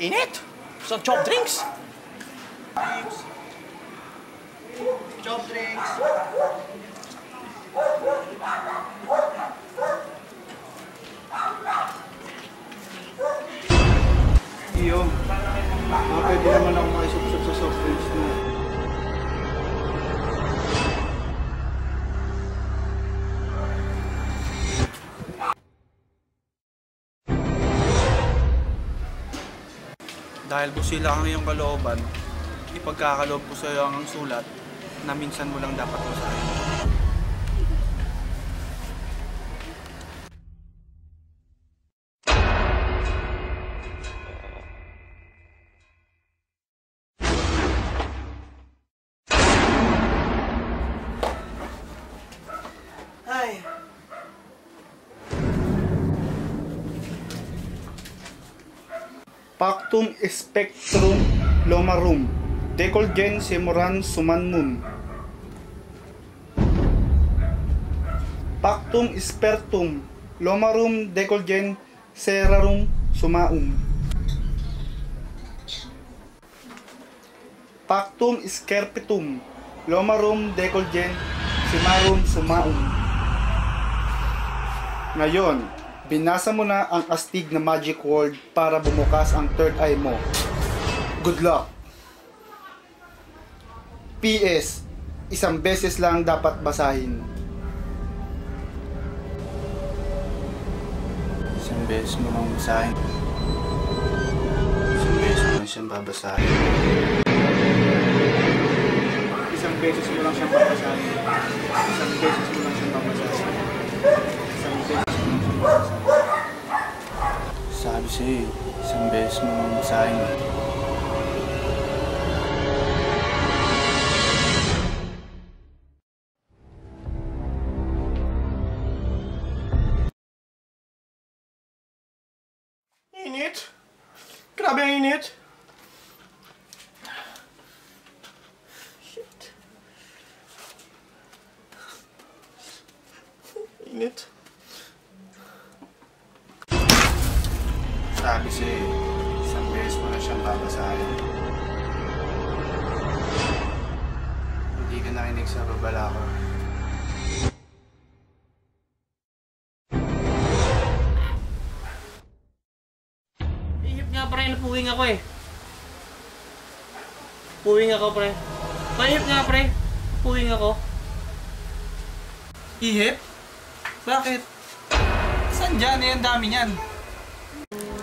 Init! Sa chop drinks! Chop drinks. Dahil busila ang iyong kalooban, ipagkakaloob ko sa iyo ang sulat na minsan mo lang dapat basahin. Ay, Pactum spectrum lomarum, decolgen semoran sumanmun. Pactum spertum lomarum decolgen serarum sumaum. Pactum scerpitum lomarum decolgen simarum sumaum. Ngayon, binasa mo na ang astig na magic word para bumukas ang third eye mo. Good luck! PS, isang beses lang dapat basahin. Isang beses mo lang basahin. Isang beses mo lang siyang babasahin. Isang beses mo lang siyang babasahin. Isang beses mo lang siyang babasahin. Isang beses mo lang siyang babasahin. Sabi sa'yo, eh, isang beses mo lang basahin. init! Grabe ang init! Shit. Init. Sabi sa'yo, eh, isang beses mo na siyang babasahin. Hindi ka nakinig sa babala ko. Ihip nga pre, napuwing ako eh. Puwing ako pre. Pahip nga pre. Puwing ako. Ihip? Bakit? Saan dyan? Eh, ang dami niyan.